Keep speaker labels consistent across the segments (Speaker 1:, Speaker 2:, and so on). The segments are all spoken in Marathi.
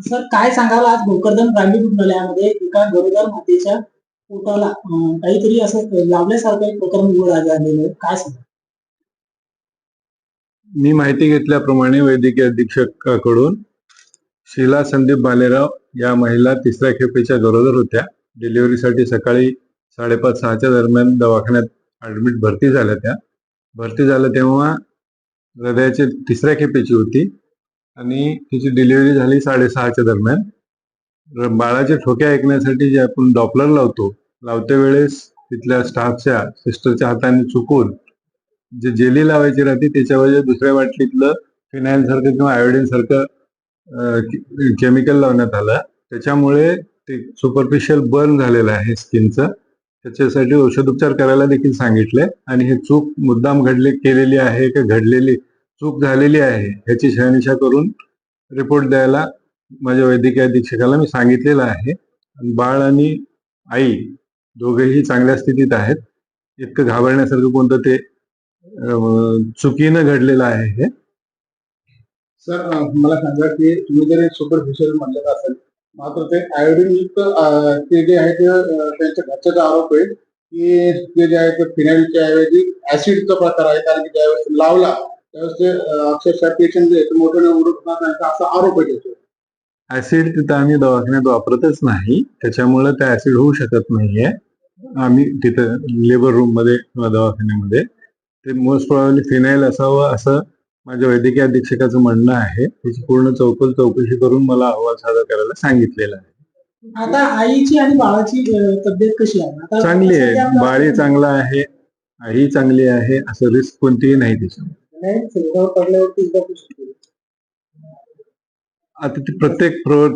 Speaker 1: सर काय सांगाल आज भोकरदन ग्रामीण रुग्णालयामध्ये एका गरोदर मातेच्या पोटाला काहीतरी असं लावल्यासारखं एक प्रकरण उघड आलेलं आहे. काय सांगा
Speaker 2: मी माहिती घेतल्याप्रमाणे वैद्यकीय अधीक्षकाकडून शीला संदीप बालेराव या महिला तिसऱ्या खेपेच्या गरोदर होत्या. डिलिव्हरीसाठी सकाळी साडेपाच सहाच्या दरम्यान दवाखान्यात ऍडमिट भरती झाल्या त्या. भरती झाल्या तेव्हा हृदयाची तिसऱ्या खेपेची होती. आणि तिची डिलिव्हरी झाली साडेसहाच्या दरम्यान. बाळाच्या ठोक्या ठोके ऐकण्यासाठी जे आपण डॉपलर लावतो लावते वेळेस तिथल्या स्टाफच्या सिस्टरच्या हाताने चुकून जे जेली लावायची राहते त्याच्यावर दुसऱ्या बाटलीतलं फिनाईल सारखं किंवा आयोडीन सारखं केमिकल लावण्यात आलं. त्याच्यामुळे ते सुपरफिशियल बर्न झालेलं आहे स्किनचं त्याच्यासाठी औषधोपचार करायला देखील सांगितले. आणि हे चूक मुद्दाम घडले केलेली आहे का घडलेली चूक झालेली आहे ह्याची शहानिशा करून रिपोर्ट द्यायला माझ्या वैद्यकीय अधीक्षकाला मी सांगितलेलं आहे. बाळ आणि आई दोघेही चांगल्या स्थितीत आहेत. इतकं घाबरण्यासारखं कोणतं ते चुकीनं घडलेलं आहे हे.
Speaker 3: सर मला सांगा की तुम्ही जर सुपरफिशियल म्हणलं असेल मात्र ते आयोडीनयुक्त ते जे आहे ते त्यांच्या घरच्याचा आरोप आहे की ते जे आहे ते फिनाईलच्या ऐवजी ऍसिडचा प्रकार आहे कारण की ज्यावेळेस लावला त्यावेळेस ते अं, अक्षरशः पेशंट जे मोठ्याने त्यांचा असा आरोप त्याच्यावर.
Speaker 2: ऍसिड तिथं आम्ही दवाखान्यात वापरतच नाही. त्याच्यामुळे त्या ऍसिड होऊ शकत नाहीये. आम्ही तिथं लेबर रूममध्ये किंवा दवाखान्यामध्ये. ते मोस्ट प्रॉब्ली फिनाईल असावं असं माझ्या वैद्यकीय अधीक्षकाचं म्हणणं आहे. त्याची पूर्ण चौकल चौकशी करून मला अहवाल सादर करायला सांगितलेला आहे.
Speaker 1: आता आईची आणि बाळाची तब्येत कशी आहे? आता
Speaker 2: चांगली आहे. बाळी चांगला आहे. आई चांगली आहे. असं रिस्क कोणतीही नाही त्याच्यामध्ये.
Speaker 1: नाही, पडल्यावरती?
Speaker 2: आता ती प्रत्येक प्रवर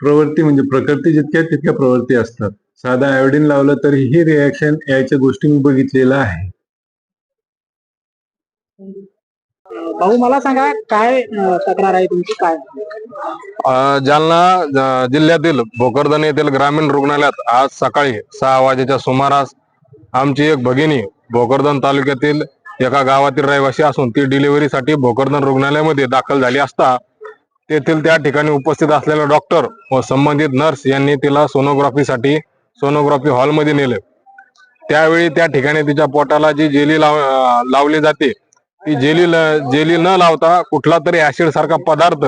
Speaker 2: प्रवृत्ती म्हणजे प्रकृती जितक्या आहेत तितक्या प्रवृत्ती असतात. साधा आयोडीन लावलं तरी ही रिॲक्शन याच्या गोष्टी मी बघितलेल्या आहे.
Speaker 1: भाऊ मला सांगा काय तक्रार आहे तुमची? काय?
Speaker 4: अ, जालना ज- जिल्ह्यातील भोकरदन येथील ग्रामीण रुग्णालयात आज सकाळी सहा वाजेच्या सुमारास आमची एक भगिनी भोकरदन तालुक्यातील एका गावातील रहिवासी असून ती डिलिव्हरीसाठी भोकरदन रुग्णालयामध्ये दाखल झाली असता तेथील त्या ठिकाणी उपस्थित असलेला डॉक्टर व संबंधित नर्स यांनी तिला सोनोग्राफीसाठी सोनोग्राफी हॉलमध्ये नेले. त्यावेळी त्या ठिकाणी तिच्या पोटाला जी जेली लाव लावली जाते ती जेली जेली न लावता कुठला तरी ऍसिड सारखा पदार्थ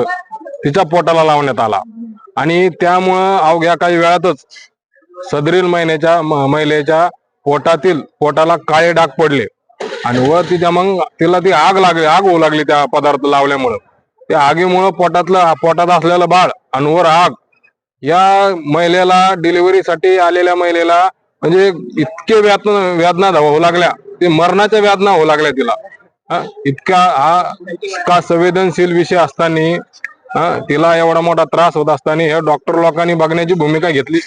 Speaker 4: तिच्या पोटाला लावण्यात आला. आणि त्यामुळं अवघ्या काही वेळातच सदरील महिन्याच्या महिलेच्या पोटातील पोटाला काळे डाग पडले. आणि वर तिच्या मग तिला ती आग लागली आग होऊ लागली त्या पदार्थ लावल्यामुळं. त्या आगीमुळं पोटातलं पोटात असलेलं बाळ आणि वर आग या महिलेला डिलिव्हरीसाठी आलेल्या महिलेला म्हणजे इतके वेदना व्यादना होऊ लागल्या. ते मरणाच्या व्यादना होऊ लागल्या तिला. हा, इतका हा इतका संवेदनशील विषय असताना हा, तिला एवढा मोठा त्रास होत असताना हे डॉक्टर लोकांनी बघण्याची भूमिका घेतली.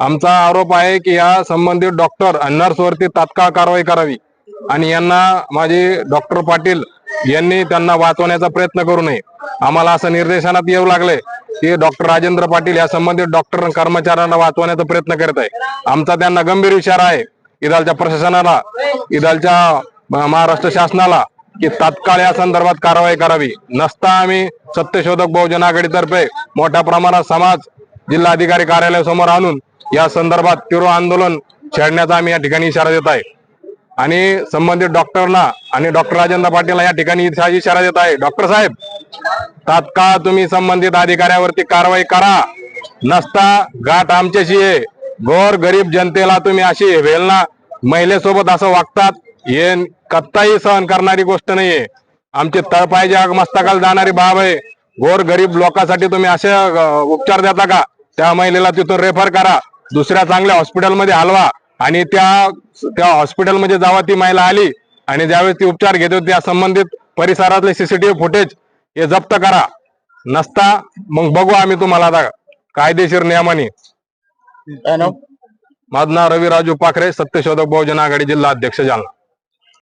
Speaker 4: आमचा आरोप आहे की या संबंधित डॉक्टर आणि नर्स वरती तात्काळ कारवाई करावी. आणि यांना माझे डॉक्टर पाटील यांनी त्यांना वाचवण्याचा प्रयत्न करू नये. आम्हाला असं निर्देशनात येऊ लागले की डॉक्टर राजेंद्र पाटील या संबंधित डॉक्टर कर्मचाऱ्यांना वाचवण्याचा प्रयत्न करत आहे. आमचा त्यांना गंभीर इशारा आहे. इदालच्या प्रशासनाला इदालच्या महाराष्ट्र शासनाला की तात्काळ या संदर्भात कारवाई करावी. नसता आम्ही सत्यशोधक बहुजन आघाडीतर्फे मोठ्या प्रमाणात समाज जिल्हाधिकारी कार्यालयासमोर आणून या संदर्भात तीव्र आंदोलन छेडण्याचा आम्ही या ठिकाणी इशारा देत आहे. आणि संबंधित डॉक्टरना आणि डॉक्टर राजेंद्र पाटीलला या ठिकाणी इशारा देत आहे. डॉक्टर साहेब तात्काळ तुम्ही संबंधित अधिकाऱ्यावरती कारवाई करा. नसता गाठ आमच्याशी आहे गोर गरीब जनतेला तुम्ही अशी वेलना महिलेसोबत असं वागतात. हे कत्ताही सहन करणारी गोष्ट नाहीये. आमची तळपायची मस्तकाला जाणारी बाब आहे. गोर गरीब लोकांसाठी तुम्ही असे उपचार देता का? त्या महिलेला तिथून रेफर करा. दुसऱ्या चांगल्या हॉस्पिटलमध्ये हलवा. आणि त्या त्या हॉस्पिटलमध्ये जेव्हा ती महिला आली आणि ज्यावेळेस ती उपचार घेत होती त्या संबंधित परिसरातले सीसीटीव्ही फुटेज हे जप्त करा. नसता मग बघू आम्ही तुम्हाला आता कायदेशीर नियमाने. माझं नाव रवी राजू पाखरे सत्यशोधक बहुजन आघाडी जिल्हा अध्यक्ष जालना.